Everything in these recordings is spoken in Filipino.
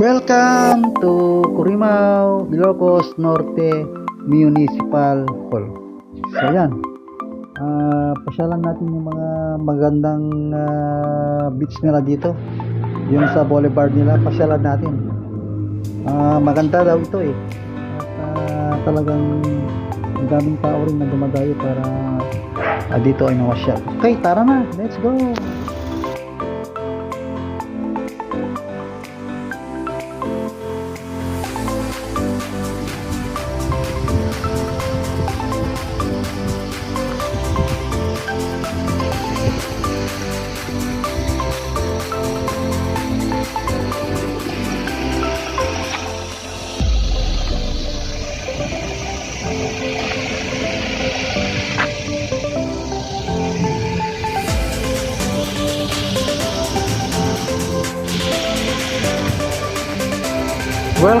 Welcome to Curimao, Ilocos Norte Municipal Hall. So yan, Ah, pasyalan natin yung mga magandang ah, beach nila dito. Yung sa boulevard nila, pasyalan natin. Ah, maganda daw ito eh. At ah, talagang ang daming tao rin na dumadayo para ah, dito ay mamasyal. Okay, tara na. Let's go.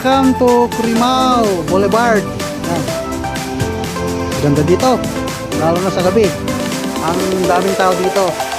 Welcome to Curimao Boulevard. Yan. Ganda dito. Lalo na sa gabi. Ang daming tao dito.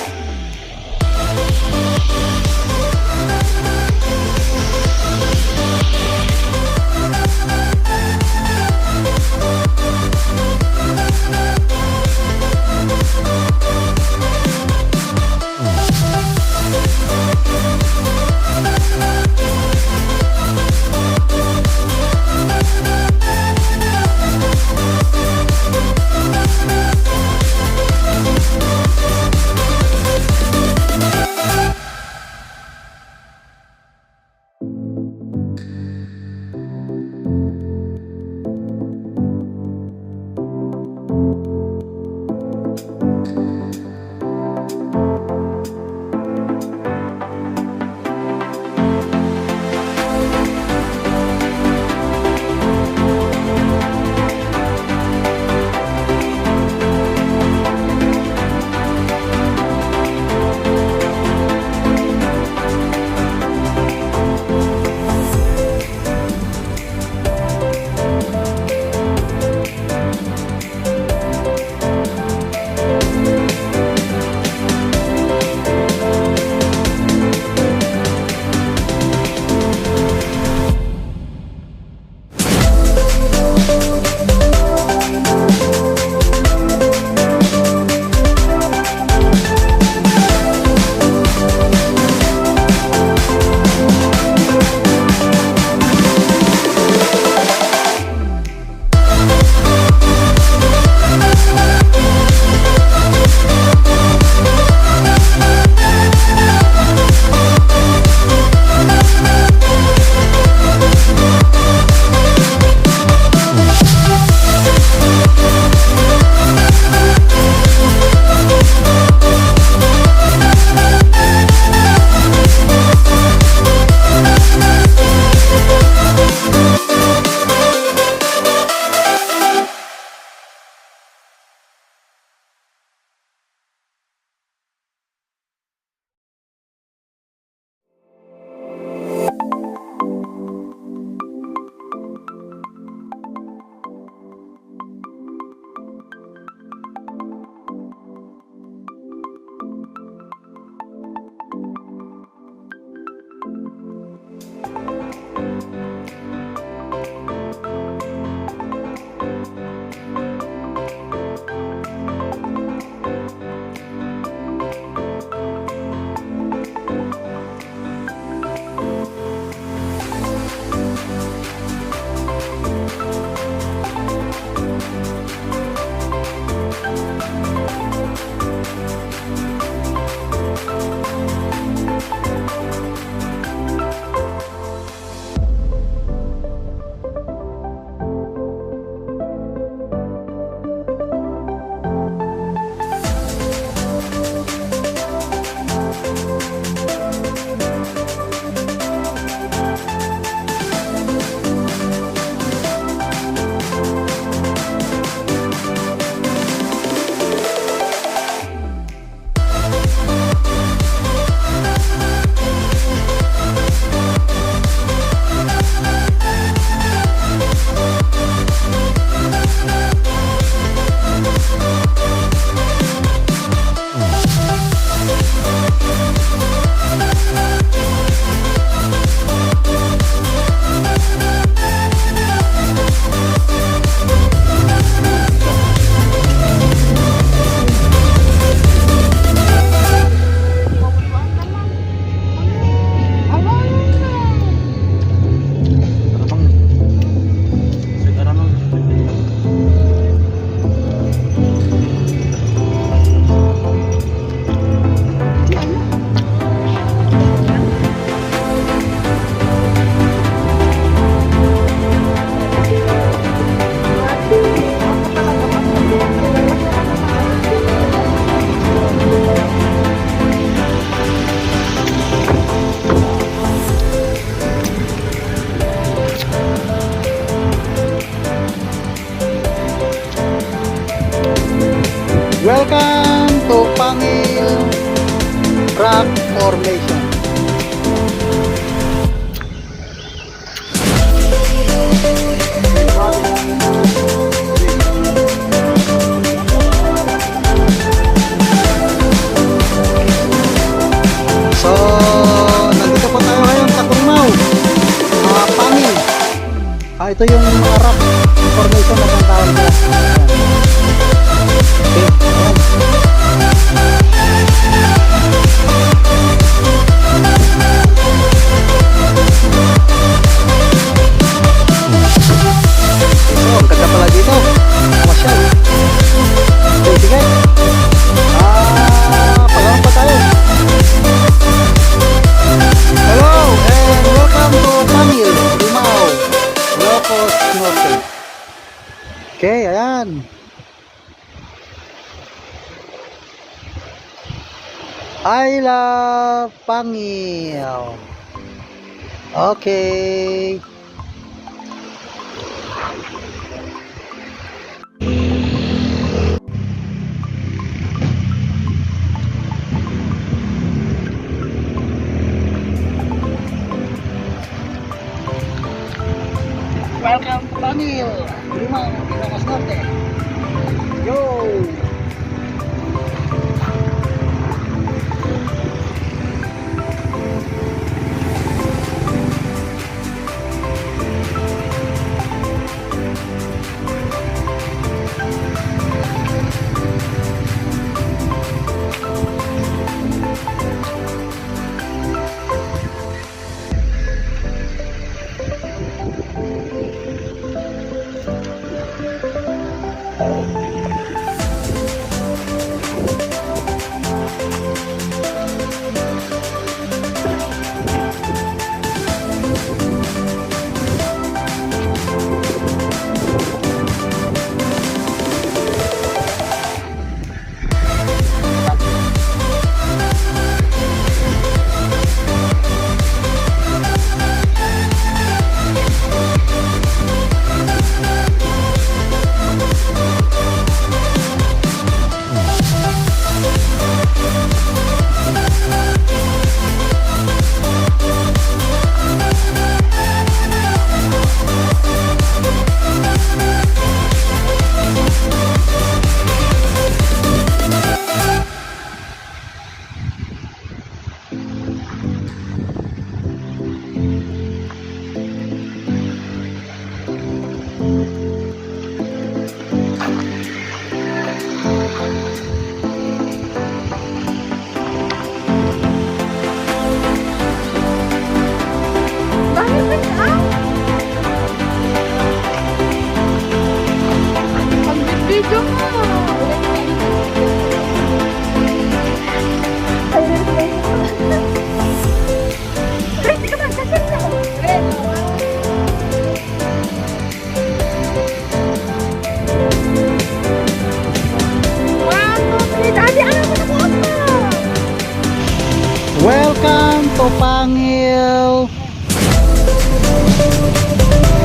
Love Pangil. Okay. Welcome to Pangil, Limao, Locos Norte. Yo! Welcome to Pangil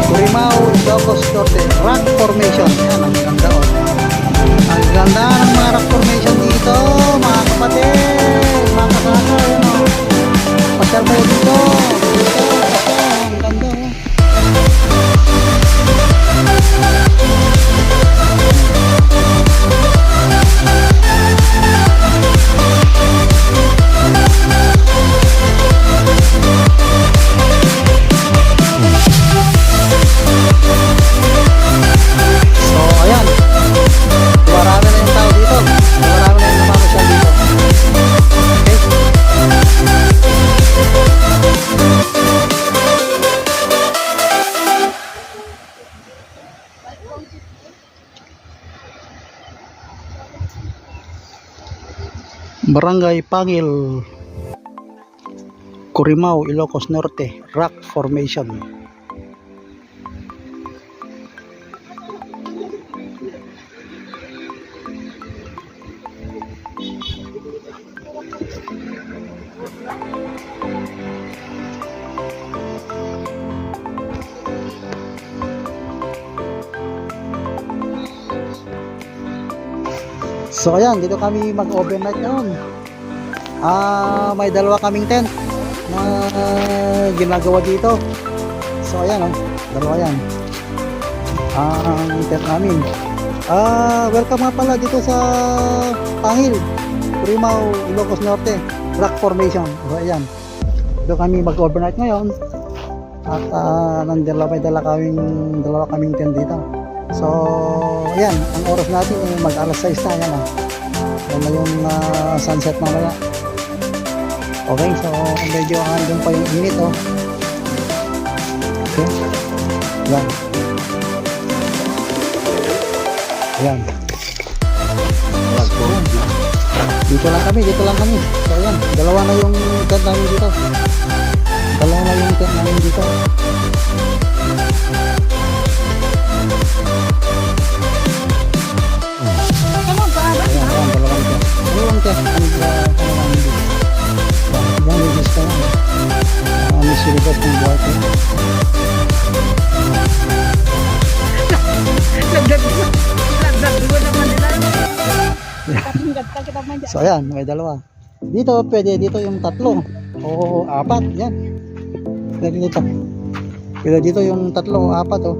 Curimao, Ilocos Norte Rock Formation Yan, ang ganda oh. Ang ganda ng mga rock formation dito Mga kapatid Mga kasama Yan oh. Pasyal kayo dito Dito, Ang ganda oh. Barangay Pangil Curimao, Ilocos Norte Rock Formation So ayan, dito kami mag-overnight ngayon. Ah, may dalawa kaming tent na ginagawa dito. So ayan oh, dalawa yan. Ang tent namin. Ah, welcome nga pala dito sa Pangil, Purimao, Ilocos Norte, Rock Formation. So ayan. Dito kami mag-overnight ngayon. At uh, nandala may dala kaming, dalawa kaming tent dito. So, yan, ang oras natin eh, mag alas 6 na, yan. Yan na yung ah, sunset mamaya. Okay, so medyo andun pa yung init oh. Okay. Yan. Ayan. Dito lang kami, dito lang kami. So ayan, dalawa na yung tent namin dito. Dalawa na yung tent namin dito. So ayan, may dalawa. Dito, pwede dito yung tatlo. O apat, yan. Pwede dito. Pwede dito yung tatlo o apat oh.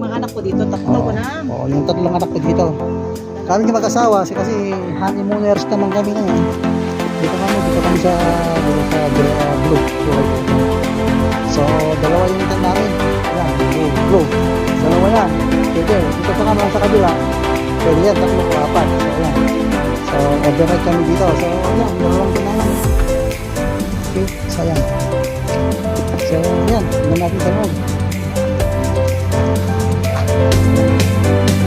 Mga anak ko dito, tatlo ko na. Oo, yung tatlong anak ko dito. Kami yung mag-asawa kasi, honeymooners naman kami ngayon. Dito kami, dito kami sa, dito sa blue. So, dalawa yung tent namin. Ayan, blue, blue. Dalawa yan. Pwede, dito pa kami sa kabila. Pwede yan, tatlo o apat. So, ayan. So, overnight kami dito. So, ayan, dalawang namin. Okay, so ayan. So, ayan, tingnan natin sa loob. Dalawang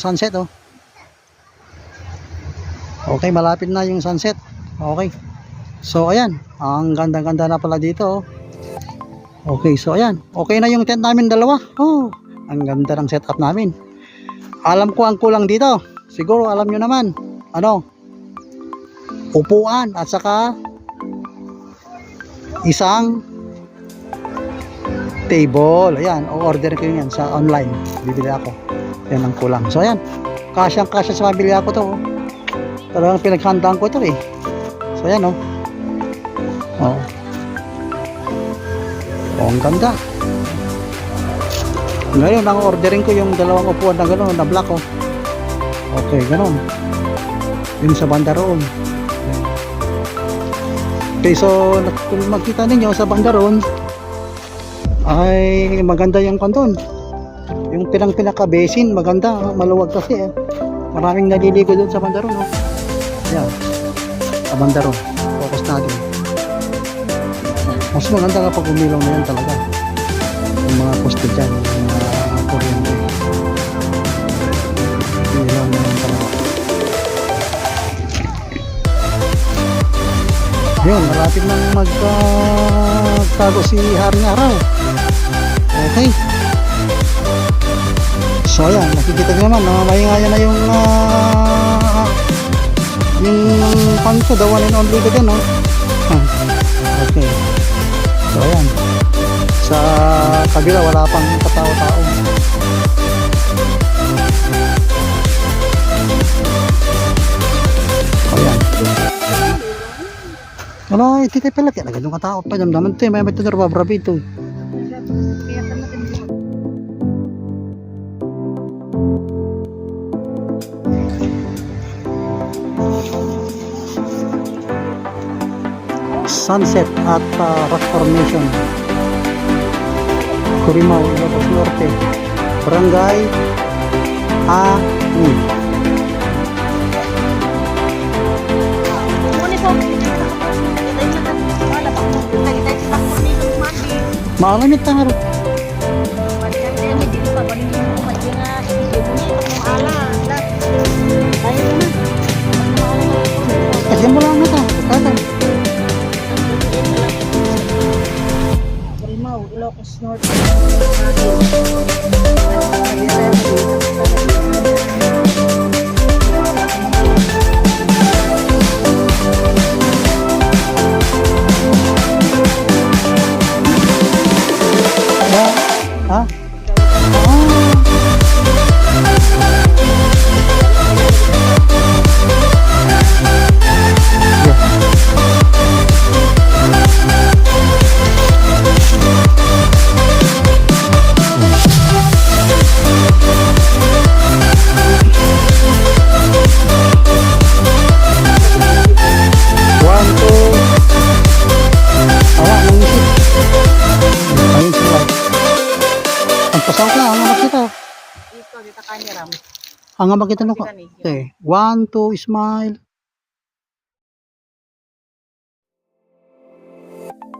sunset oh. Okay, malapit na yung sunset. Okay. So ayan, ang ganda-ganda na pala dito oh. Okay, so ayan. Okay na yung tent namin dalawa. Oh, ang ganda ng setup namin. Alam ko ang kulang dito. Siguro alam nyo naman. Ano? Upuan at saka isang table. Ayan, o-order ko yan sa online. Bibili ako. Yan ang kulang. So ayan, kasyang kasya sa pabili ako to. oh. Talagang pinaghandaan ko ito eh. So ayan oh. Oh. Oh, ang ganda. Ngayon, ang ordering ko yung dalawang upuan na gano'n, na black oh. Okay, gano'n. Yung sa banda roon. Okay, so kung makita ninyo sa banda roon, ay maganda yung kanton. Yung pinang pinaka basin, maganda, maluwag kasi eh. Maraming naliligo doon sa banda roon. Oh. Yan. Sa banda roon. Focus natin. Mas maganda kapag umilaw na yan talaga. Yung mga poste dyan, yung mga kuryente. Umilaw na yan talaga. Yun, malapit nang magtago si Haring Araw. Okay. So ayan, nakikita nyo naman, namamahingayan na yung ah, yung pan ko, the one and only ko no? okay. So ayan. Sa kabila, wala pang katao-tao. Ayan. Wala, iti tayo pala. Kaya nagadong katao pa. Damdaman ito. May may ito na rababrabi ito. Sunset at uh, rock formation. Curimao, Ilocos Norte. Barangay Ani. Maalamit na nga rin Ilocos Ang amak kita no ka. Kita ni. Okay. One, two, smile.